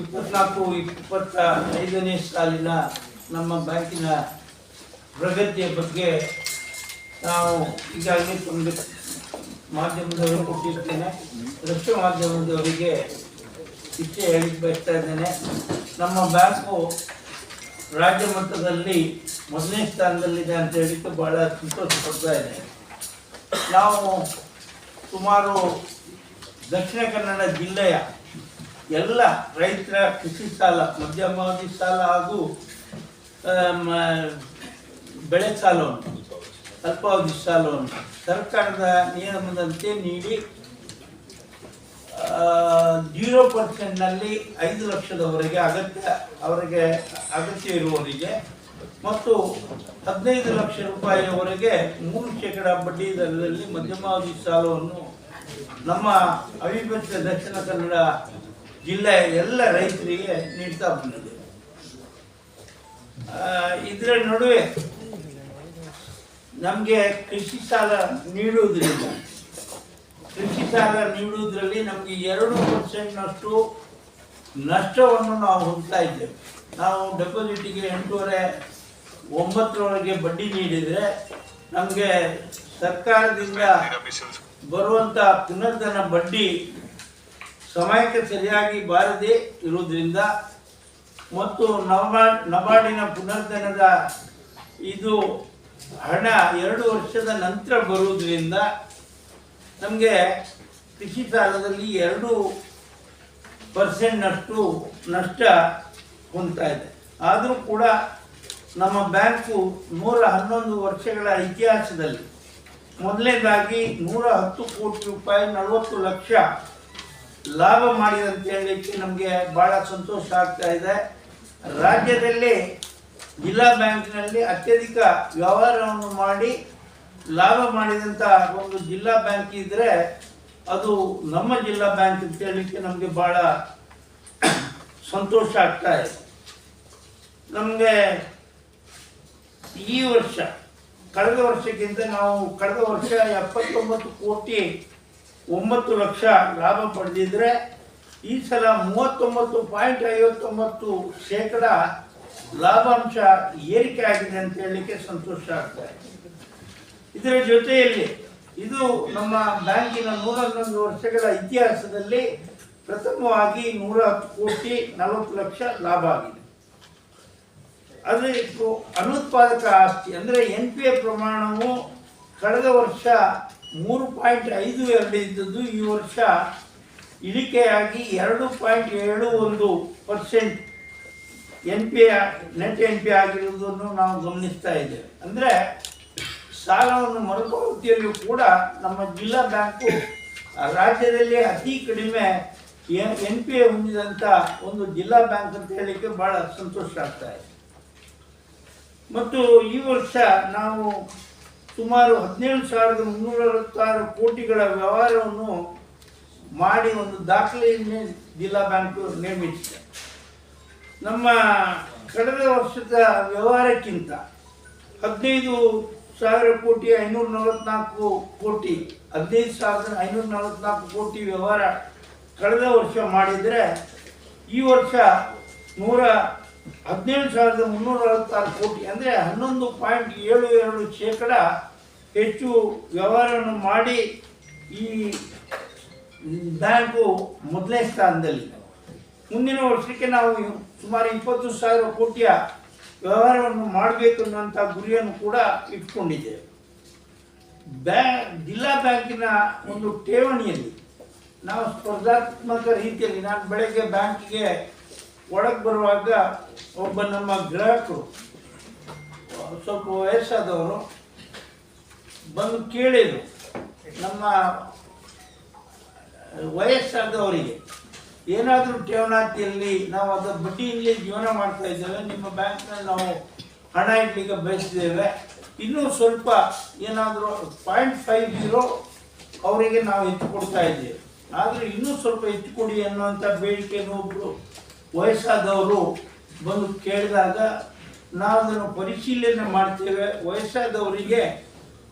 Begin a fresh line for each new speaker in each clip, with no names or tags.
ಇಪ್ಪತ್ನಾಲ್ಕು ಇಪ್ಪತ್ತ ಐದನೇ ಸಾಲಿನ ನಮ್ಮ ಬ್ಯಾಂಕಿನ ಪ್ರಗತಿಯ ಬಗ್ಗೆ ನಾವು ಈಗಾಗಲೇ ತುಂಬ ಮಾಧ್ಯಮದವರು ಕೊಟ್ಟಿರ್ತೇನೆ. ದೃಶ್ಯ ಮಾಧ್ಯಮದವರಿಗೆ ಇಚ್ಛೆ ಹೇಳಿ ಬಯಸ್ತಾ ಇದ್ದೇನೆ. ನಮ್ಮ ಬ್ಯಾಂಕು ರಾಜ್ಯ ಮಟ್ಟದಲ್ಲಿ ಮೊದಲನೇ ಸ್ಥಾನದಲ್ಲಿದೆ ಅಂತ ಹೇಳಿದ್ದು ಬಹಳ ಸಂತೋಷ ಪಡ್ತಾ ಇದೆ ನಾವು ಸುಮಾರು ದಕ್ಷಿಣ ಕನ್ನಡ ಜಿಲ್ಲೆಯ ಎಲ್ಲ ರೈತರ ಕೃಷಿ ಸಾಲ ಮಧ್ಯಮಾವಧಿ ಸಾಲ ಹಾಗೂ ಬೆಳೆ ಸಾಲವನ್ನು, ಅಲ್ಪಾವಧಿ ಸಾಲವನ್ನು ಸರ್ಕಾರದ ನಿಯಮದಂತೆ ನೀಡಿ ಜೀರೋ ಪರ್ಸೆಂಟ್ನಲ್ಲಿ ಐದು ಲಕ್ಷದವರೆಗೆ ಅಗತ್ಯ, ಅವರಿಗೆ ಅಗತ್ಯ ಇರುವವರಿಗೆ ಮತ್ತು ಹದಿನೈದು ಲಕ್ಷ ರೂಪಾಯಿಯವರೆಗೆ ಮೂರು ಶೇಕಡ ಬಡ್ಡಿ ದರದಲ್ಲಿ ಮಧ್ಯಮಾವಧಿ ಸಾಲವನ್ನು ನಮ್ಮ ಅವಿಭಜಿತ ದಕ್ಷಿಣ ಕನ್ನಡ ಜಿಲ್ಲೆಯ ಎಲ್ಲ ರೈತರಿಗೆ ನೀಡ್ತಾ ಬಂದಿದೆ. ಇದರ ನಡುವೆ ನಮಗೆ ಕೃಷಿ ಸಾಲ ನೀಡುವುದರಿಂದ, ಕೃಷಿ ಸಾಲ ನೀಡುವುದರಲ್ಲಿ ನಮಗೆ ಎರಡು ಪರ್ಸೆಂಟ್ನಷ್ಟು ನಷ್ಟವನ್ನು ನಾವು ಹೊಂದ್ತಾ ಇದ್ದೇವೆ. ನಾವು ಡೆಪಾಸಿಟಿಗೆ ಎಂಟೂವರೆ ಒಂಬತ್ತರವರೆಗೆ ಬಡ್ಡಿ ನೀಡಿದರೆ ನಮಗೆ ಸರ್ಕಾರದಿಂದ ಬರುವಂಥ ಪುನರ್ಧನ ಬಡ್ಡಿ ಸಮಯಕ್ಕೆ ಸರಿಯಾಗಿ ಬಾರದೆ ಇರುವುದರಿಂದ ಮತ್ತು ನಬಾರ್ಡ್ ನಬಾರ್ಡಿನ ಪುನರ್ಧನದ ಇದು ಹಣ ಎರಡು ವರ್ಷದ ನಂತರ ಬರುವುದರಿಂದ ನಮಗೆ ಕೃಷಿ ಸಾಲದಲ್ಲಿ ಎರಡು ಪರ್ಸೆಂಟ್ನಷ್ಟು ನಷ್ಟ ಹೊಂದ್ತಾ ಇದೆ. ಆದರೂ ಕೂಡ ನಮ್ಮ ಬ್ಯಾಂಕು ನೂರ ಹನ್ನೊಂದು ವರ್ಷಗಳ ಇತಿಹಾಸದಲ್ಲಿ ಮೊದಲನೇದಾಗಿ ನೂರ ಹತ್ತು ಕೋಟಿ ರೂಪಾಯಿ ನಲವತ್ತು ಲಕ್ಷ ಲಾಭ ಮಾಡಿದೆ ಅಂತ ಹೇಳಲಿಕ್ಕೆ ನಮಗೆ ಬಹಳ ಸಂತೋಷ ಆಗ್ತಾ ಇದೆ. ರಾಜ್ಯದಲ್ಲಿ ಜಿಲ್ಲಾ ಬ್ಯಾಂಕ್ನಲ್ಲಿ ಅತ್ಯಧಿಕ ವ್ಯವಹಾರವನ್ನು ಮಾಡಿ ಲಾಭ ಮಾಡಿದಂಥ ಒಂದು ಜಿಲ್ಲಾ ಬ್ಯಾಂಕ್ ಇದ್ದರೆ ಅದು ನಮ್ಮ ಜಿಲ್ಲಾ ಬ್ಯಾಂಕ್ ಅಂತ ಹೇಳಲಿಕ್ಕೆ ನಮಗೆ ಭಾಳ ಸಂತೋಷ ಆಗ್ತಾ ಇದೆ. ನಮಗೆ ಈ ವರ್ಷ, ಕಳೆದ ವರ್ಷಕ್ಕಿಂತ ನಾವು ಕಳೆದ ವರ್ಷ ಎಪ್ಪತ್ತೊಂಬತ್ತು ಕೋಟಿ ಒಂಬತ್ತು ಲಕ್ಷ ಲಾಭ ಪಡೆದಿದ್ರೆ ಈ ಸಲ ಮೂವತ್ತೊಂಬತ್ತು ಪಾಯಿಂಟ್ ಐವತ್ತೊಂಬತ್ತು ಶೇಕಡ ಲಾಭಾಂಶ ಏರಿಕೆ ಆಗಿದೆ ಅಂತ ಹೇಳಲಿಕ್ಕೆ ಸಂತೋಷ ಆಗ್ತಾ ಇದೆ ಇದರ ಜೊತೆಯಲ್ಲಿ ಇದು ನಮ್ಮ ಬ್ಯಾಂಕಿನ ನೂರ ಹನ್ನೊಂದು ವರ್ಷಗಳ ಇತಿಹಾಸದಲ್ಲಿ ಪ್ರಥಮವಾಗಿ ನೂರ ಹತ್ತು ಕೋಟಿ ನಲವತ್ತು ಲಕ್ಷ ಲಾಭ ಆಗಿದೆ. ಆದರೆ ಅನುತ್ಪಾದಕ ಆಸ್ತಿ ಅಂದರೆ ಎನ್ ಪಿ ಎ ಪ್ರಮಾಣವು ಕಳೆದ ವರ್ಷ ಮೂರು ಪಾಯಿಂಟ್ ಐದು ಎರಡು ಇದ್ದದ್ದು ಈ ವರ್ಷ ಇಳಿಕೆಯಾಗಿ ಎರಡು ಪಾಯಿಂಟ್ ಏಳು ಒಂದು percent N P net N P ಆಗಿರುವುದನ್ನು ನಾವು ಗಮನಿಸ್ತಾ ಇದ್ದೇವೆ. ಅಂದರೆ ಸಾಲವನ್ನು ಮರುಪಾವತಿಯಲ್ಲಿ ಕೂಡ ನಮ್ಮ ಜಿಲ್ಲಾ ಬ್ಯಾಂಕು ರಾಜ್ಯದಲ್ಲಿ ಅತಿ ಕಡಿಮೆ ಎನ್ ಪಿ ಎ ಹೊಂದಿದಂಥ ಒಂದು ಜಿಲ್ಲಾ ಬ್ಯಾಂಕ್ ಅಂತ ಹೇಳಲಿಕ್ಕೆ ಭಾಳ ಸಂತೋಷ ಆಗ್ತಾ ಇದೆ. ಮತ್ತು ಈ ವರ್ಷ ನಾವು ಸುಮಾರು ಹದಿನೇಳು ಸಾವಿರದ ಮುನ್ನೂರ ಅರವತ್ತಾರು ಕೋಟಿಗಳ ವ್ಯವಹಾರವನ್ನು ಮಾಡಿ ಒಂದು ದಾಖಲೆಯನ್ನೇ ಜಿಲ್ಲಾ ಬ್ಯಾಂಕು ನಿರ್ಮಿಸಿದೆ. ನಮ್ಮ ಕಳೆದ ವರ್ಷದ ವ್ಯವಹಾರಕ್ಕಿಂತ ಹದಿನೈದು ಸಾವಿರ ಕೋಟಿ, ಐನೂರ ನಲವತ್ನಾಲ್ಕು ಕೋಟಿ, ಹದಿನೈದು ಸಾವಿರದ ಐನೂರ ನಲವತ್ನಾಲ್ಕು ಕೋಟಿ ವ್ಯವಹಾರ ಕಳೆದ ವರ್ಷ ಮಾಡಿದರೆ ಈ ವರ್ಷ ನೂರ ಹದಿನೇಳು ಸಾವಿರದ ಮುನ್ನೂರ ಅರವತ್ತಾರು ಕೋಟಿ, ಅಂದರೆ ಹನ್ನೊಂದು ಪಾಯಿಂಟ್ ಏಳು ಎರಡು ಶೇಕಡ ಹೆಚ್ಚು ವ್ಯವಹಾರವನ್ನು ಮಾಡಿ ಈ ಬ್ಯಾಂಕು ಮೊದಲನೇ ಸ್ಥಾನದಲ್ಲಿ. ಮುಂದಿನ ವರ್ಷಕ್ಕೆ ನಾವು ಸುಮಾರು ಇಪ್ಪತ್ತು ಸಾವಿರ ಕೋಟಿಯ ವ್ಯವಹಾರವನ್ನು ಮಾಡಬೇಕು ಅನ್ನುವಂಥ ಗುರಿಯನ್ನು ಕೂಡ ಇಟ್ಕೊಂಡಿದ್ದೇವೆ. ಬ್ಯಾಂಕ್ ಜಿಲ್ಲಾ ಬ್ಯಾಂಕಿನ ಒಂದು ಠೇವಣಿಯಲ್ಲಿ ನಾವು ಸ್ಪರ್ಧಾತ್ಮಕ ರೀತಿಯಲ್ಲಿ, ನಾನು ಬೆಳಗ್ಗೆ ಬ್ಯಾಂಕಿಗೆ ಒಳಗೆ ಬರುವಾಗ ಒಬ್ಬ ನಮ್ಮ ಗ್ರಾಹಕರು, ಸ್ವಲ್ಪ ವಯಸ್ಸಾದವರು ಬಂದು ಕೇಳಿದರು, ನಮ್ಮ ವಯಸ್ಸಾದವರಿಗೆ, ಏನಾದರೂ ಠೇವಣಾತಿಯಲ್ಲಿ ನಾವು ಅದರ ಬಡ್ಡಿಯಲ್ಲಿ ಜೀವನ ಮಾಡ್ತಾ ಇದ್ದೇವೆ, ನಿಮ್ಮ ಬ್ಯಾಂಕ್ನಲ್ಲಿ ನಾವು ಹಣ ಇಡ್ಲಿಕ್ಕೆ ಬಯಸಿದ್ದೇವೆ ಇನ್ನೂ ಸ್ವಲ್ಪ ಏನಾದರೂ ಪಾಯಿಂಟ್ ಫೈವ್ ಜೀರೋ ಅವರಿಗೆ ನಾವು ಹೆಚ್ಚು ಕೊಡ್ತಾ ಇದ್ದೇವೆ. ಆದರೆ ಇನ್ನೂ ಸ್ವಲ್ಪ ಹೆಚ್ಚು ಕೊಡಿ ಅನ್ನುವಂಥ ಬೇಡಿಕೆಯನ್ನು ಒಬ್ಬರು ವಯಸ್ಸಾದವರು ಬಂದು ಕೇಳಿದಾಗ ನಾವು ಅದನ್ನು ಪರಿಶೀಲನೆ ಮಾಡ್ತೇವೆ. ವಯಸ್ಸಾದವರಿಗೆ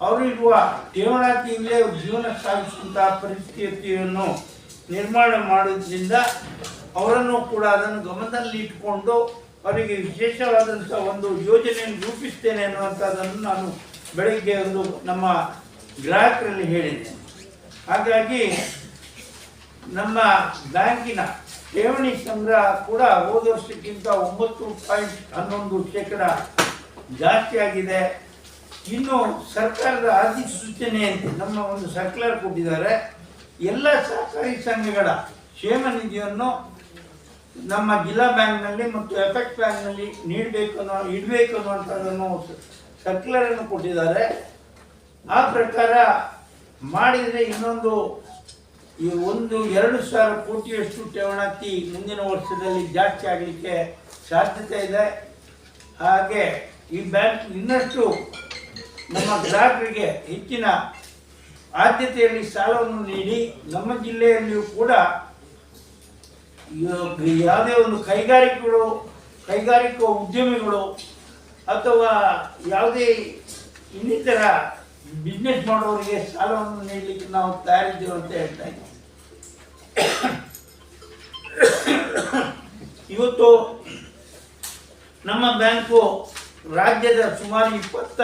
ಅವರಿರುವ ಠೇವಣಾತಿಯಿಂದಲೇ ಜೀವನ ಸಾಗಿಸುವಂತಹ ಪರಿಸ್ಥಿತಿಯನ್ನು ನಿರ್ಮಾಣ ಮಾಡೋದ್ರಿಂದ ಅವರನ್ನು ಕೂಡ ಅದನ್ನು ಗಮನದಲ್ಲಿ ಇಟ್ಕೊಂಡು ಅವರಿಗೆ ವಿಶೇಷವಾದಂಥ ಒಂದು ಯೋಜನೆಯನ್ನು ರೂಪಿಸ್ತೇನೆ ಅನ್ನುವಂಥದ್ದನ್ನು ನಾನು ಬೆಳಗ್ಗೆ ಒಂದು ನಮ್ಮ ಗ್ರಾಹಕರಲ್ಲಿ ಹೇಳಿದ್ದೇನೆ. ಹಾಗಾಗಿ ನಮ್ಮ ಬ್ಯಾಂಕಿನ ಠೇವಣಿ ಸಂಗ್ರಹ ಕೂಡ ಹೋದ ವರ್ಷಕ್ಕಿಂತ ಒಂಬತ್ತು ಪಾಯಿಂಟ್ ಹನ್ನೊಂದು ಶೇಕಡ ಜಾಸ್ತಿ ಆಗಿದೆ. ಇನ್ನು ಸರ್ಕಾರದ ಅಂತ ನಮ್ಮ ಒಂದು ಸರ್ಕ್ಯುಲರ್ ಕೊಟ್ಟಿದ್ದಾರೆ. ಎಲ್ಲ ಸಹಕಾರಿ ಸಂಘಗಳ ಕ್ಷೇಮ ನಿಧಿಯನ್ನು ನಮ್ಮ ಜಿಲ್ಲಾ ಬ್ಯಾಂಕ್ನಲ್ಲಿ ಮತ್ತು ಎಫೆಕ್ಟ್ ಬ್ಯಾಂಕ್ನಲ್ಲಿ ನೀಡಬೇಕು ಅನ್ನೋ, ಇಡಬೇಕು ಅನ್ನುವಂಥದ್ದನ್ನು ಸರ್ಕ್ಯುಲರನ್ನು ಕೊಟ್ಟಿದ್ದಾರೆ. ಆ ಪ್ರಕಾರ ಮಾಡಿದರೆ ಇನ್ನೊಂದು ಈ ಒಂದು ಎರಡು ಸಾವಿರ ಕೋಟಿಯಷ್ಟು ಠೇವಣಿ ಮುಂದಿನ ವರ್ಷದಲ್ಲಿ ಜಾಸ್ತಿ ಆಗಲಿಕ್ಕೆ ಸಾಧ್ಯತೆ ಇದೆ. ಹಾಗೆ ಈ ಬ್ಯಾಂಕ್ ಇನ್ನಷ್ಟು ನಮ್ಮ ಗ್ರಾಹಕರಿಗೆ ಹೆಚ್ಚಿನ ಆದ್ಯತೆಯಲ್ಲಿ ಸಾಲವನ್ನು ನೀಡಿ ನಮ್ಮ ಜಿಲ್ಲೆಯಲ್ಲಿಯೂ ಕೂಡ ಯಾವುದೇ ಒಂದು ಕೈಗಾರಿಕೆಗಳು, ಕೈಗಾರಿಕಾ ಉದ್ಯಮಿಗಳು ಅಥವಾ ಯಾವುದೇ ಇನ್ನಿತರ ಬಿಸ್ನೆಸ್ ಮಾಡೋರಿಗೆ ಸಾಲವನ್ನು ನೀಡಲಿಕ್ಕೆ ನಾವು ತಯಾರಿದ್ದೇವೆ ಅಂತ ಹೇಳ್ತಾ ಇದ್ದೀವಿ ಇವತ್ತು ನಮ್ಮ ಬ್ಯಾಂಕು ರಾಜ್ಯದ ಸುಮಾರು ಇಪ್ಪತ್ತ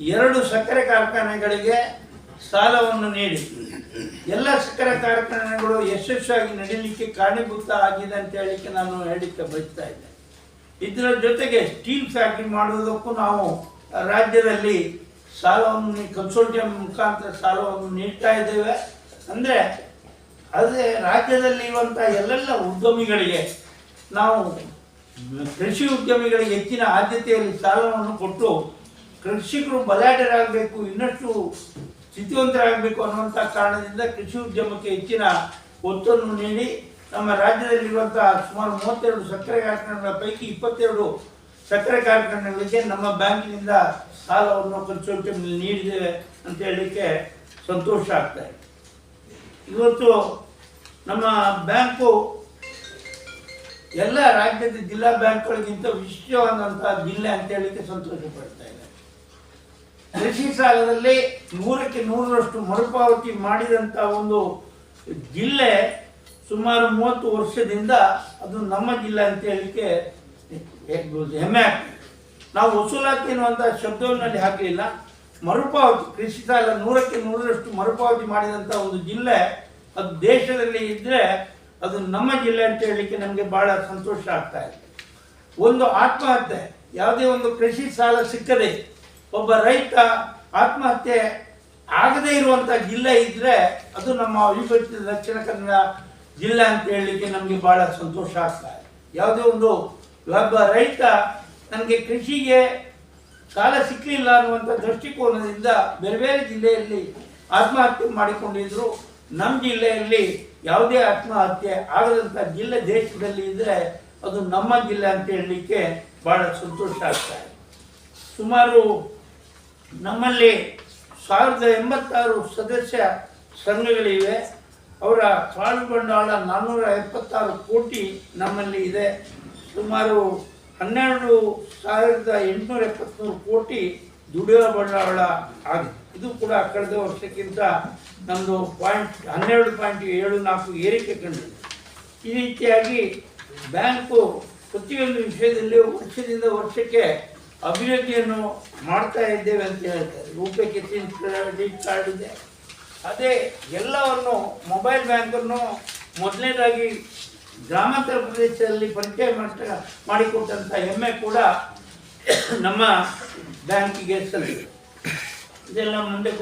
ಎರಡು ಸಕ್ಕರೆ ಕಾರ್ಖಾನೆಗಳಿಗೆ ಸಾಲವನ್ನು ನೀಡಿ. ಎಲ್ಲ ಸಕ್ಕರೆ ಕಾರ್ಖಾನೆಗಳು ಯಶಸ್ವಿಯಾಗಿ ನಡೀಲಿಕ್ಕೆ ಕಾರಣೀಭೂತ ಆಗಿದೆ ಅಂತ ಹೇಳಲಿಕ್ಕೆ ನಾನು ಹೇಳಲಿಕ್ಕೆ ಬಯಸ್ತಾ ಇದ್ದೆ. ಇದರ ಜೊತೆಗೆ ಸ್ಟೀಲ್ ಫ್ಯಾಕ್ಟ್ರಿ ಮಾಡುವುದಕ್ಕೂ ನಾವು ರಾಜ್ಯದಲ್ಲಿ ಸಾಲವನ್ನು, ಕನ್ಸೋರ್ಟಿಯಂ ಮುಖಾಂತರ ಸಾಲವನ್ನು ನೀಡ್ತಾ ಇದ್ದೇವೆ. ಅಂದರೆ ಅದೇ ರಾಜ್ಯದಲ್ಲಿ ಇರುವಂಥ ಎಲ್ಲೆಲ್ಲ ಉದ್ಯಮಿಗಳಿಗೆ ನಾವು ಕೃಷಿ ಉದ್ಯಮಿಗಳಿಗೆ ಹೆಚ್ಚಿನ ಆದ್ಯತೆಯಲ್ಲಿ ಸಾಲವನ್ನು ಕೊಟ್ಟು ಕೃಷಿಕರು ಬಲಾಢ್ಯರಾಗಬೇಕು, ಇನ್ನಷ್ಟು ಸ್ಥಿತಿವಂತರಾಗಬೇಕು ಅನ್ನುವಂಥ ಕಾರಣದಿಂದ ಕೃಷಿ ಉದ್ಯಮಕ್ಕೆ ಹೆಚ್ಚಿನ ಒತ್ತನ್ನು ನೀಡಿ ನಮ್ಮ ರಾಜ್ಯದಲ್ಲಿರುವಂತಹ ಸುಮಾರು ಮೂವತ್ತೆರಡು ಸಕ್ಕರೆ ಕಾರ್ಖಾನೆಗಳ ಪೈಕಿ ಇಪ್ಪತ್ತೆರಡು ಸಕ್ಕರೆ ಕಾರ್ಖಾನೆಗಳಿಗೆ ನಮ್ಮ ಬ್ಯಾಂಕಿನಿಂದ ಸಾಲವನ್ನು ಖರ್ಚು ನೀಡಿದ್ದೇವೆ ಅಂತ ಹೇಳಲಿಕ್ಕೆ ಸಂತೋಷ ಆಗ್ತಾ ಇದೆ. ಇವತ್ತು ನಮ್ಮ ಬ್ಯಾಂಕು ಎಲ್ಲ ರಾಜ್ಯದ ಜಿಲ್ಲಾ ಬ್ಯಾಂಕ್ಗಳಿಗಿಂತ ವಿಶಿಷ್ಟವಾದಂತಹ ಜಿಲ್ಲೆ ಅಂತ ಹೇಳಿಕ್ಕೆ ಸಂತೋಷ ಪಡ್ತಾ ಇದೆ ಕೃಷಿ ಸಾಲದಲ್ಲಿ ನೂರಕ್ಕೆ ನೂರರಷ್ಟು ಮರುಪಾವತಿ ಮಾಡಿದಂಥ ಒಂದು ಜಿಲ್ಲೆ ಸುಮಾರು ಮೂವತ್ತು ವರ್ಷದಿಂದ ಅದು ನಮ್ಮ ಜಿಲ್ಲೆ ಅಂತ ಹೇಳಿಕ್ಕೆ ಹೆಮ್ಮೆ ಆಗ್ತದೆ. ನಾವು ವಸೂಲಾತಿ ಎನ್ನುವಂಥ ಶಬ್ದವನ್ನಲ್ಲಿ ಹಾಕಲಿಲ್ಲ. ಮರುಪಾವತಿ, ಕೃಷಿ ಸಾಲ ನೂರಕ್ಕೆ ನೂರರಷ್ಟು ಮರುಪಾವತಿ ಮಾಡಿದಂಥ ಒಂದು ಜಿಲ್ಲೆ, ಅದು ದೇಶದಲ್ಲಿ ಇದ್ದರೆ ಅದು ನಮ್ಮ ಜಿಲ್ಲೆ ಅಂತ ಹೇಳಲಿಕ್ಕೆ ನಮಗೆ ಬಹಳ ಸಂತೋಷ ಆಗ್ತಾ ಇದೆ. ಒಂದು ಆತ್ಮಹತ್ಯೆ, ಯಾವುದೇ ಒಂದು ಕೃಷಿ ಸಾಲ ಸಿಕ್ಕದೆ ಒಬ್ಬ ರೈತ ಆತ್ಮಹತ್ಯೆ ಆಗದೇ ಇರುವಂಥ ಜಿಲ್ಲೆ ಇದ್ದರೆ ಅದು ನಮ್ಮ ಅವಿಭಜಿತ ದಕ್ಷಿಣ ಕನ್ನಡ ಜಿಲ್ಲೆ ಅಂತ ಹೇಳಲಿಕ್ಕೆ ನಮಗೆ ಬಹಳ ಸಂತೋಷ ಆಗ್ತಾ ಇದೆ. ಯಾವುದೇ ಒಂದು ಒಬ್ಬ ರೈತ ನನಗೆ ಕೃಷಿಗೆ ಸಾಲ ಸಿಕ್ಕಲಿಲ್ಲ ಅನ್ನುವಂಥ ದೃಷ್ಟಿಕೋನದಿಂದ ಬೇರೆ ಬೇರೆ ಜಿಲ್ಲೆಯಲ್ಲಿ ಆತ್ಮಹತ್ಯೆ ಮಾಡಿಕೊಂಡಿದ್ರು. ನಮ್ಮ ಜಿಲ್ಲೆಯಲ್ಲಿ ಯಾವುದೇ ಆತ್ಮಹತ್ಯೆ ಆಗದಂಥ ಜಿಲ್ಲೆ ದೇಶದಲ್ಲಿ ಇದ್ದರೆ ಅದು ನಮ್ಮ ಜಿಲ್ಲೆ ಅಂತ ಹೇಳಲಿಕ್ಕೆ ಭಾಳ ಸಂತೋಷ ಆಗ್ತಾ ಸುಮಾರು ನಮ್ಮಲ್ಲಿ ಸಾವಿರದ ಎಂಬತ್ತಾರು ಸದಸ್ಯ ಸಂಘಗಳಿವೆ. ಅವರ ಪಾಲು ಬಂಡವಾಳ ನಾನ್ನೂರ ಎಪ್ಪತ್ತಾರು ಕೋಟಿ ನಮ್ಮಲ್ಲಿ ಇದೆ. ಸುಮಾರು ಹನ್ನೆರಡು ಸಾವಿರದ ಎಂಟುನೂರ ಎಪ್ಪತ್ತ್ಮೂರು ಕೋಟಿ ದುಡಿಯುವ ಬಂಡವಾಳ ಆಗಿದೆ. ಇದು ಕೂಡ ಕಳೆದ ವರ್ಷಕ್ಕಿಂತ ನಮ್ಮದು ಪಾಯಿಂಟ್ ಹನ್ನೆರಡು ಪಾಯಿಂಟ್ ಏಳು ನಾಲ್ಕು ಏರಿಕೆ ಕಂಡಿದೆ. ಈ ರೀತಿಯಾಗಿ ಬ್ಯಾಂಕು ಪ್ರತಿಯೊಂದು ವಿಷಯದಲ್ಲಿ ವರ್ಷದಿಂದ ವರ್ಷಕ್ಕೆ ಅಭಿವೃದ್ಧಿಯನ್ನು ಮಾಡ್ತಾ ಇದ್ದೇವೆ ಅಂತ ಹೇಳ್ತಾರೆ. ರೂಪೇ ಕ್ರೆಡಿಟ್ ಕಾರ್ಡ್ ಇದೆ. ಅದೇ ಎಲ್ಲವನ್ನು ಮೊಬೈಲ್ ಬ್ಯಾಂಕನ್ನು ಮೊದಲನೇದಾಗಿ ಗ್ರಾಮಾಂತರ ಪ್ರದೇಶದಲ್ಲಿ ಪರಿಚಯ ಮಾಡ ಮಾಡಿಕೊಟ್ಟಂಥ ಹೆಮ್ಮೆ ಕೂಡ ನಮ್ಮ ಬ್ಯಾಂಕಿಗೆ ಸಲ್ಲಿದೆ ಇದೆಲ್ಲ ಮುಂದೆ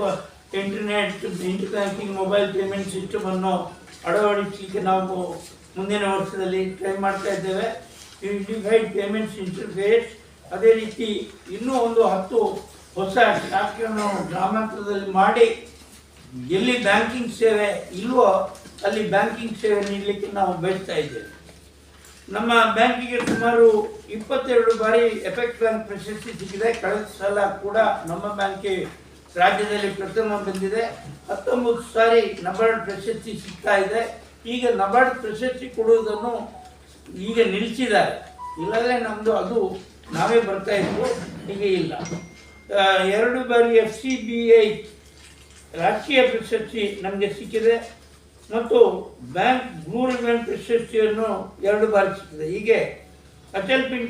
internet, inter banking, mobile payment ಸಿಸ್ಟಮನ್ನು ಅಳವಡಿಸಲಿಕ್ಕೆ ನಾವು ಮುಂದಿನ ವರ್ಷದಲ್ಲಿ ಟ್ರೈ ಮಾಡ್ತಾ ಇದ್ದೇವೆ. ಯೂನಿಫೈಡ್ ಪೇಮೆಂಟ್ಸ್ ಇಂಟರ್ಫೇಸ್, ಅದೇ ರೀತಿ ಇನ್ನೂ ಒಂದು ಹತ್ತು ಹೊಸ ಶಾಖೆಯನ್ನು ಗ್ರಾಮಾಂತರದಲ್ಲಿ ಮಾಡಿ ಎಲ್ಲಿ ಬ್ಯಾಂಕಿಂಗ್ ಸೇವೆ ಇಲ್ವೋ ಅಲ್ಲಿ ಬ್ಯಾಂಕಿಂಗ್ ಸೇವೆ ನೀಡಲಿಕ್ಕೆ ನಾವು ಬಯಸ್ತಾ ಇದ್ದೇವೆ. ನಮ್ಮ ಬ್ಯಾಂಕಿಗೆ ಸುಮಾರು ಇಪ್ಪತ್ತೆರಡು ಬಾರಿ ಎಫೆಕ್ಟ್ ಬ್ಯಾಂಕ್ ಪ್ರಶಸ್ತಿ ಸಿಕ್ಕಿದೆ. ಕಳೆದ ಸಲ ಕೂಡ ನಮ್ಮ ಬ್ಯಾಂಕಿಗೆ ರಾಜ್ಯದಲ್ಲಿ ಪ್ರಥಮ ಬಂದಿದೆ. ಹತ್ತೊಂಬತ್ತು ಸಾರಿ ನಬಾರ್ಡ್ ಪ್ರಶಸ್ತಿ ಸಿಗ್ತಾ ಇದೆ. ಈಗ ನಬಾರ್ಡ್ ಪ್ರಶಸ್ತಿ ಕೊಡುವುದನ್ನು ಈಗ ನಿಲ್ಲಿಸಿದ್ದಾರೆ. ಇಲ್ಲದ್ರೆ ನಮ್ಮದು ಅದು ನಾವೇ ಬರ್ತಾ ಇದ್ವು. ಈಗ ಇಲ್ಲ. ಎರಡು ಬಾರಿ ಎಫ್ ಸಿ ಬಿ ಐ ರಾಷ್ಟ್ರೀಯ ಪ್ರಶಸ್ತಿ ನಮಗೆ ಸಿಕ್ಕಿದೆ. ಮತ್ತು ಬ್ಯಾಂಕ್ ಮೂರು ಬ್ಯಾಂಕ್ ಪ್ರಶಸ್ತಿಯನ್ನು ಎರಡು ಬಾರಿಸುತ್ತದೆ. ಹೀಗೆ ಅಟಲ್ ಪಿಂ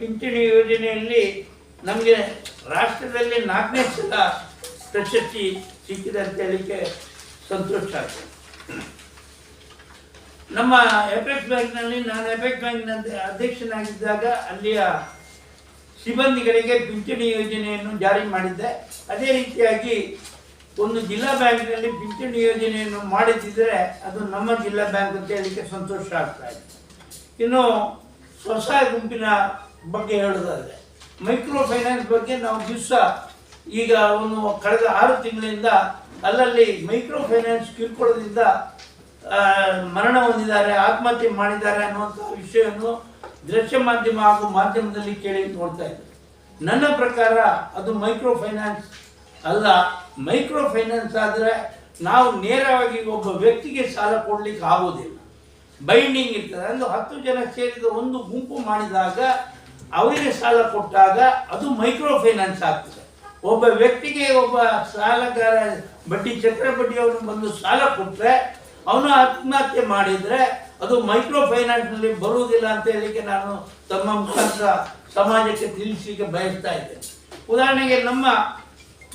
ಪಿಂಚಣಿ ಯೋಜನೆಯಲ್ಲಿ ನಮಗೆ ರಾಷ್ಟ್ರದಲ್ಲಿ ನಾಲ್ಕನೇ ಸಲ ಪ್ರಶಸ್ತಿ ಸಿಕ್ಕಿದೆ ಅಂತ ಹೇಳಿಕೆ ಸಂತೋಷ ಆಗ್ತದೆ. ನಮ್ಮ ಎಪೆಕ್ಸ್ ಬ್ಯಾಂಕ್ನಲ್ಲಿ ನಾನು ಎಪೆಕ್ಸ್ ಬ್ಯಾಂಕ್ನ ಅಧ್ಯಕ್ಷನಾಗಿದ್ದಾಗ ಅಲ್ಲಿಯ ಸಿಬ್ಬಂದಿಗಳಿಗೆ ಪಿಂಚಣಿ ಯೋಜನೆಯನ್ನು ಜಾರಿ ಮಾಡಿದ್ದೆ. ಅದೇ ರೀತಿಯಾಗಿ ಒಂದು ಜಿಲ್ಲಾ ಬ್ಯಾಂಕ್ನಲ್ಲಿ ಪಿಂಚಣಿ ಯೋಜನೆಯನ್ನು ಮಾಡಿಸಿದರೆ ಅದು ನಮ್ಮ ಜಿಲ್ಲಾ ಬ್ಯಾಂಕ್ ಅಂತ ಹೇಳಲಿಕ್ಕೆ ಸಂತೋಷ ಆಗ್ತಾ ಇದೆ. ಇನ್ನು ಸ್ವಸಹಾಯ ಗುಂಪಿನ ಬಗ್ಗೆ ಹೇಳೋದಾದ್ರೆ, ಮೈಕ್ರೋ ಫೈನಾನ್ಸ್ ಬಗ್ಗೆ ನಾವು ದಿವಸ ಈಗ ಒಂದು ಕಳೆದ ಆರು ತಿಂಗಳಿಂದ ಅಲ್ಲಲ್ಲಿ ಮೈಕ್ರೋ ಫೈನಾನ್ಸ್ ಕಿರುಕುಳದಿಂದ ಮರಣ ಹೊಂದಿದ್ದಾರೆ, ಆತ್ಮಹತ್ಯೆ ಮಾಡಿದ್ದಾರೆ ಅನ್ನುವಂಥ ವಿಷಯವನ್ನು ದೃಶ್ಯ ಮಾಧ್ಯಮ ಹಾಗೂ ಮಾಧ್ಯಮದಲ್ಲಿ ಕೇಳಿ ನೋಡ್ತಾ ಇದ್ದೆ. ನನ್ನ ಪ್ರಕಾರ ಅದು ಮೈಕ್ರೋ ಫೈನಾನ್ಸ್ ಅಲ್ಲ ಮೈಕ್ರೋ ಫೈನಾನ್ಸ್ ಆದರೆ ನಾವು ನೇರವಾಗಿ ಒಬ್ಬ ವ್ಯಕ್ತಿಗೆ ಸಾಲ ಕೊಡ್ಲಿಕ್ಕೆ ಆಗೋದಿಲ್ಲ ಬೈಂಡಿಂಗ್ ಇರ್ತದೆ. ಅಂದ್ರೆ ಹತ್ತು ಜನ ಸೇರಿದ ಒಂದು ಗುಂಪು ಮಾಡಿದಾಗ ಅವರಿಗೆ ಸಾಲ ಕೊಟ್ಟಾಗ ಅದು ಮೈಕ್ರೋ ಫೈನಾನ್ಸ್ ಆಗ್ತದೆ. ಒಬ್ಬ ವ್ಯಕ್ತಿಗೆ ಒಬ್ಬ ಸಾಲಗಾರ ಬಡ್ಡಿ ಚಕ್ರಬಡ್ಡಿಯವನು ಬಂದು ಸಾಲ ಕೊಟ್ಟರೆ ಅವನು ಆತ್ಮಹತ್ಯೆ ಮಾಡಿದರೆ ಅದು ಮೈಕ್ರೋ ಫೈನಾನ್ಸ್ನಲ್ಲಿ ಬರುವುದಿಲ್ಲ ಅಂತ ಹೇಳಲಿಕ್ಕೆ ನಾನು ತಮ್ಮ ಮುಖಾಂತರ ಸಮಾಜಕ್ಕೆ ತಿಳಿಸಲಿಕ್ಕೆ ಬಯಸ್ತಾ ಇದ್ದೇನೆ. ಉದಾಹರಣೆಗೆ ನಮ್ಮ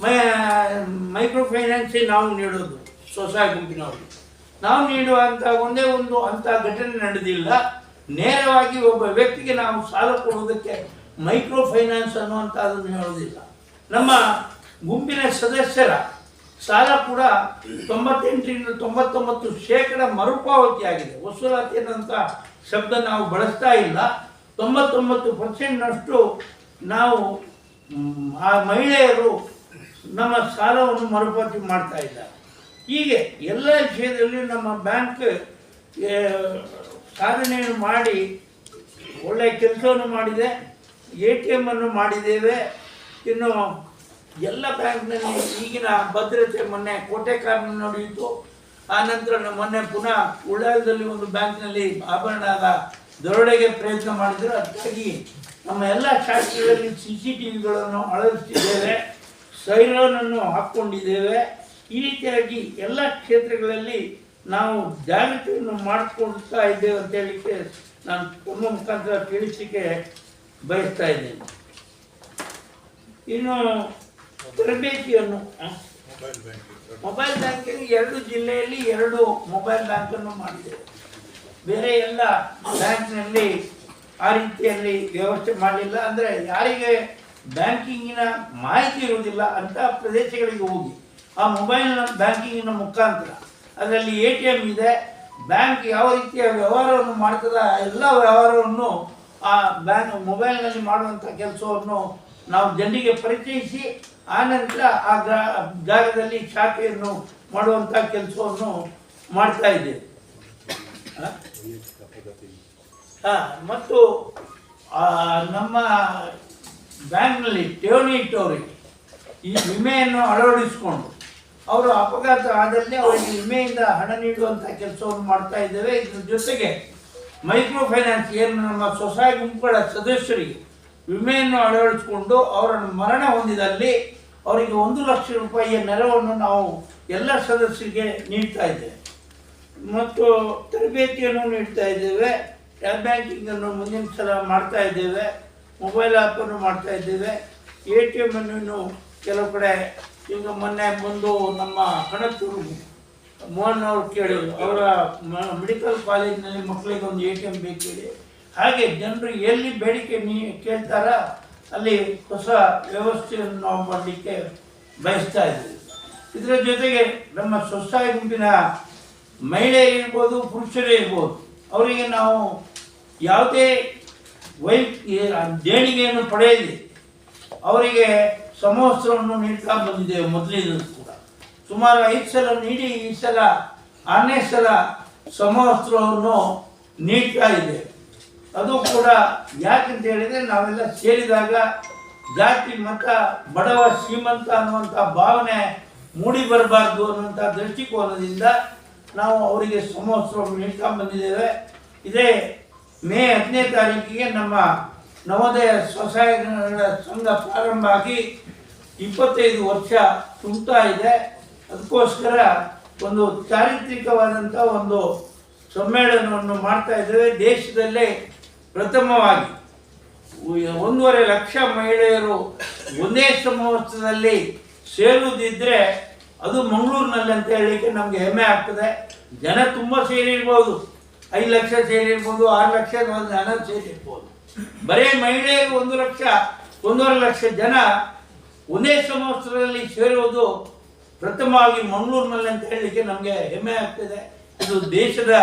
ಮೈಕ್ರೋ ಫೈನಾನ್ಸ್ ನಾವು ನೀಡೋದು ಸ್ವಸಹಾಯ ಗುಂಪಿನವರು ನಾವು ನೀಡುವಂಥ ಒಂದೇ ಒಂದು ಅಂಥ ಘಟನೆ ನಡೆದಿಲ್ಲ. ನೇರವಾಗಿ ಒಬ್ಬ ವ್ಯಕ್ತಿಗೆ ನಾವು ಸಾಲ ಕೊಡುವುದಕ್ಕೆ ಮೈಕ್ರೋ ಫೈನಾನ್ಸ್ ಅನ್ನುವಂಥದ್ದನ್ನು ಹೇಳೋದಿಲ್ಲ ನಮ್ಮ ಗುಂಪಿನ ಸದಸ್ಯರ ಸಾಲ ಕೂಡ ತೊಂಬತ್ತೆಂಟರಿಂದ ತೊಂಬತ್ತೊಂಬತ್ತು ಶೇಕಡ ಮರುಪಾವತಿ ಆಗಿದೆ. ವಸೂಲಾತಿ ಅನ್ನೋಂಥ ಶಬ್ದ ನಾವು ಬಳಸ್ತಾ ಇಲ್ಲ. ತೊಂಬತ್ತೊಂಬತ್ತು ಪರ್ಸೆಂಟ್ನಷ್ಟು ನಾವು, ಆ ಮಹಿಳೆಯರು ನಮ್ಮ ಸಾಲವನ್ನು ಮರುಪಾವತಿ ಮಾಡ್ತಾ ಇಲ್ಲ. ಹೀಗೆ ಎಲ್ಲ ವಿಷಯದಲ್ಲಿ ನಮ್ಮ ಬ್ಯಾಂಕ್ ಸಾಧನೆಯನ್ನು ಮಾಡಿ ಒಳ್ಳೆಯ ಕೆಲಸವನ್ನು ಮಾಡಿದೆ, ಎ ಟಿ ಎಮ್ಮನ್ನು ಮಾಡಿದ್ದೇವೆ. ಇನ್ನು ಎಲ್ಲ ಬ್ಯಾಂಕ್ನಲ್ಲಿ ಈಗಿನ ಭದ್ರತೆ ಮೊನ್ನೆ ಕೋಟೆ ಕಾರಣ ನಡೆಯಿತು. ಆ ನಂತರ ಮೊನ್ನೆ ಪುನಃ ಉಳ್ಳಾಲದಲ್ಲಿ ಒಂದು ಬ್ಯಾಂಕ್ನಲ್ಲಿ ಆಭರಣದ ದರೋಡೆಗೆ ಪ್ರಯತ್ನ ಮಾಡಿದ್ರು. ಅದಕ್ಕಾಗಿ ನಮ್ಮ ಎಲ್ಲ ಶಾಖೆಗಳಲ್ಲಿ ಸಿ ಸಿ ಟಿ ವಿಗಳನ್ನು ಅಳವಡಿಸಿದ್ದೇವೆ ಸೈರನನ್ನು ಹಾಕ್ಕೊಂಡಿದ್ದೇವೆ ಈ ರೀತಿಯಾಗಿ ಎಲ್ಲ ಕ್ಷೇತ್ರಗಳಲ್ಲಿ ನಾವು ಜಾಗೃತಿಯನ್ನು ಮಾಡಿಕೊಳ್ತಾ ಇದ್ದೇವೆ ಅಂತ ಹೇಳಲಿಕ್ಕೆ ನಾನು ತುಂಬ ಮುಖಾಂತರ ತಿಳಿಸಲಿಕ್ಕೆ ಬಯಸ್ತಾ ಇದ್ದೇನೆ. ಇನ್ನು ತರಬೇತಿಯನ್ನು? ಮೊಬೈಲ್ ಬ್ಯಾಂಕಿಂಗ್ ಎರಡು ಜಿಲ್ಲೆಯಲ್ಲಿ ಎರಡು ಮೊಬೈಲ್ ಬ್ಯಾಂಕನ್ನು ಮಾಡಿದ್ದೇವೆ. ಬೇರೆ ಎಲ್ಲ ಬ್ಯಾಂಕ್ನಲ್ಲಿ ಆ ರೀತಿಯಲ್ಲಿ ವ್ಯವಸ್ಥೆ ಮಾಡಲಿಲ್ಲ. ಅಂದರೆ ಯಾರಿಗೆ ಬ್ಯಾಂಕಿಂಗಿನ ಮಾಹಿತಿ ಇರುವುದಿಲ್ಲ ಅಂತ ಪ್ರದೇಶಗಳಿಗೆ ಹೋಗಿ ಆ ಮೊಬೈಲ್ ಬ್ಯಾಂಕಿಂಗಿನ ಮುಖಾಂತರ ಅದರಲ್ಲಿ ಎ ಟಿ ಎಂ ಇದೆ ಬ್ಯಾಂಕ್ ಯಾವ ರೀತಿಯ ವ್ಯವಹಾರವನ್ನು ಮಾಡ್ತದ ಎಲ್ಲ ವ್ಯವಹಾರವನ್ನು ಆ ಬ್ಯಾಂಕ್ ಮೊಬೈಲ್ನಲ್ಲಿ ಮಾಡುವಂಥ ಕೆಲಸವನ್ನು ನಾವು ಜನರಿಗೆ ಪರಿಚಯಿಸಿ ಆ ನಂತರ ಆ ಗ್ರಾ- ಜಾಗದಲ್ಲಿ ಶಾಖೆಯನ್ನು ಮಾಡುವಂಥ ಕೆಲಸವನ್ನು ಮಾಡ್ತಾ ಇದ್ದೇವೆ? ಮತ್ತು ನಮ್ಮ ಬ್ಯಾಂಕ್ನಲ್ಲಿ ಠೇವಣಿ ಇಟ್ಟವರಿಗೆ. ಈ ವಿಮೆಯನ್ನು ಅಳವಡಿಸಿಕೊಂಡು. ಅವರು ಅಪಘಾತ ಆದಲ್ಲಿ ಅವರಿಗೆ ವಿಮೆಯಿಂದ ಹಣ ನೀಡುವಂಥ ಕೆಲಸವನ್ನು ಮಾಡ್ತಾ ಇದ್ದೇವೆ. ಇದ್ರ ಜೊತೆಗೆ ಮೈಕ್ರೋ ಫೈನಾನ್ಸ್ ಏನು ನಮ್ಮ ಸ್ವಸಹಾಯ ಗುಂಪುಗಳ ಸದಸ್ಯರಿಗೆ ವಿಮೆಯನ್ನು ಅಳವಡಿಸಿಕೊಂಡು ಅವರ ಮರಣ ಹೊಂದಿದಲ್ಲಿ ಅವರಿಗೆ ಒಂದು ಲಕ್ಷ ರೂಪಾಯಿಯ ನೆರವನ್ನು ನಾವು ಎಲ್ಲ ಸದಸ್ಯರಿಗೆ ನೀಡ್ತಾ ಇದ್ದೇವೆ. ಮತ್ತು ತರಬೇತಿಯನ್ನು ನೀಡ್ತಾ ಇದ್ದೇವೆ. ಬ್ಯಾಂಕಿಂಗನ್ನು ಮುಂದಿನ ಸಲ ಮಾಡ್ತಾ ಇದ್ದೇವೆ. ಮೊಬೈಲ್ ಆ್ಯಪನ್ನು ಮಾಡ್ತಾ ಇದ್ದೇವೆ. ಎ ಟಿ ಎಂ ಅನ್ನು ಕೆಲವು ಕಡೆ ಈಗ ಮೊನ್ನೆ ಬಂದು ನಮ್ಮ ಕಣತ್ತೂರು ಮೋಹನ್ ಅವರು ಕೇಳಿದರು ಅವರ ಮೆಡಿಕಲ್ ಕಾಲೇಜಿನಲ್ಲಿ ಮಕ್ಕಳಿಗೆ ಒಂದು ಎ ಟಿ ಎಂ ಬೇಕು ಹಾಗೆ ಜನರು ಎಲ್ಲಿ ಬೇಡಿಕೆ ನೀ, ಕೇಳ್ತಾರ ಅಲ್ಲಿ ಹೊಸ ವ್ಯವಸ್ಥೆಯನ್ನು ನಾವು ಮಾಡಲಿಕ್ಕೆ ಬಯಸ್ತಾ ಇದ್ದೀವಿ. ಇದರ ಜೊತೆಗೆ ನಮ್ಮ ಸ್ವಸಹಾಯ ಗುಂಪಿನ ಮಹಿಳೆ ಇರ್ಬೋದು, ಪುರುಷರೇ ಇರ್ಬೋದು, ಅವರಿಗೆ ನಾವು ಯಾವುದೇ ವೈ ದೇಣಿಗೆಯನ್ನು ಪಡೆಯಲಿ. ಅವರಿಗೆ ಸಮವಸ್ತ್ರವನ್ನು ನೀಡ್ತಾ ಬಂದಿದ್ದೇವೆ ಮೊದಲಿನ ಕೂಡ. ಸುಮಾರು ಐದು ಸಲ ನೀಡಿ, ಈ ಸಲ, ಆರನೇ ಸಲ ಸಮವಸ್ತ್ರವನ್ನು ನೀಡ್ತಾ ಇದೆ ಅದು ಕೂಡ ಯಾಕಂತ ಹೇಳಿದರೆ ನಾವೆಲ್ಲ ಸೇರಿದಾಗ ಜಾತಿ, ಮತ, ಬಡವ, ಶ್ರೀಮಂತ ಅನ್ನುವಂಥ ಭಾವನೆ ಮೂಡಿ ಬರಬಾರ್ದು ಅನ್ನುವಂಥ ದೃಷ್ಟಿಕೋನದಿಂದ ನಾವು ಅವರಿಗೆ ಸಮವಸ್ತ್ರವನ್ನು ನೀಡ್ತಾ ಬಂದಿದ್ದೇವೆ. ಇದೇ ಮೇ ಹತ್ತನೇ ತಾರೀಕಿಗೆ ನಮ್ಮ ನವೋದಯ ಸ್ವಸಹಾಯ ಸಂಘ ಪ್ರಾರಂಭ ಆಗಿ ಇಪ್ಪತ್ತೈದು ವರ್ಷ ತುಂಬ್ತಾ ಇದೆ. ಅದಕ್ಕೋಸ್ಕರ ಒಂದು ಚಾರಿತ್ರಿಕವಾದಂಥ ಒಂದು ಸಮ್ಮೇಳನವನ್ನು ಮಾಡ್ತಾ ಇದ್ದೇವೆ. ದೇಶದಲ್ಲೇ ಪ್ರಥಮವಾಗಿ ಒಂದೂವರೆ ಲಕ್ಷ ಮಹಿಳೆಯರು ಒಂದೇ ಸಮವಸ್ತ್ರದಲ್ಲಿ ಸೇರುವುದಿದ್ರೆ ಅದು ಮಂಗಳೂರಿನಲ್ಲಿ ಅಂತ ಹೇಳಲಿಕ್ಕೆ ನಮಗೆ ಹೆಮ್ಮೆ ಆಗ್ತದೆ. ಜನ ತುಂಬ ಸೇರಿರ್ಬೋದು. ಐದು ಲಕ್ಷ ಸೇರಿರ್ಬೋದು ಆರು ಲಕ್ಷ ಒಂದು ಜನ ಸೇರಿರ್ಬೋದು ಬರೀ ಮಹಿಳೆಯರು ಒಂದು ಲಕ್ಷ, ಒಂದೂವರೆ ಲಕ್ಷ ಜನ ಒಂದೇ ಸಮವಸ್ತ್ರದಲ್ಲಿ ಸೇರುವುದು ಪ್ರಥಮವಾಗಿ ಮಂಗಳೂರಿನಲ್ಲಿ ಅಂತ ಹೇಳಲಿಕ್ಕೆ ನಮಗೆ ಹೆಮ್ಮೆ ಆಗ್ತದೆ. ಇದು ದೇಶದ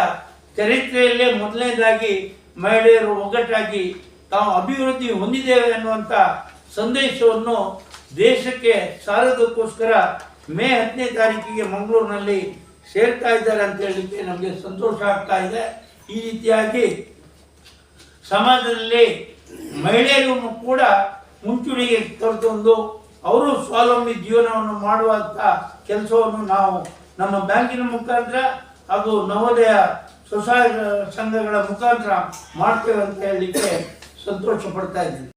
ಚರಿತ್ರೆಯಲ್ಲೇ ಮೊದಲನೇದಾಗಿ ಮಹಿಳೆಯರು ಒಗ್ಗಟ್ಟಾಗಿ ತಾವು ಅಭಿವೃದ್ಧಿ ಹೊಂದಿದ್ದೇವೆ ಅನ್ನುವಂಥ ಸಂದೇಶವನ್ನು ದೇಶಕ್ಕೆ ಸಾರೋದಕ್ಕೋಸ್ಕರ ಮೇ ಹತ್ತನೇ ತಾರೀಕಿಗೆ ಮಂಗಳೂರಿನಲ್ಲಿ ಸೇರ್ತಾ ಇದ್ದಾರೆ ಅಂತ ಹೇಳಲಿಕ್ಕೆ ನಮಗೆ ಸಂತೋಷ ಆಗ್ತಾ ಇದೆ. ಈ ರೀತಿಯಾಗಿ ಸಮಾಜದಲ್ಲಿ ಮಹಿಳೆಯರನ್ನು ಕೂಡ ಮುಂಚೂಣಿಗೆ ಕರೆತಂದು ಅವರು ಸ್ವಾವಲಂಬಿ ಜೀವನವನ್ನು ಮಾಡುವಂಥ ಕೆಲಸವನ್ನು ನಾವು ನಮ್ಮ ಬ್ಯಾಂಕಿನ ಮುಖಾಂತರ ಹಾಗೂ ನವೋದಯ ಸ್ವಸಹಾಯ ಸಂಘಗಳ ಮುಖಾಂತರ ಮಾಡ್ತೇವೆ ಅಂತ ಹೇಳಲಿಕ್ಕೆ ಸಂತೋಷ ಪಡ್ತಾ ಇದ್ದೀನಿ.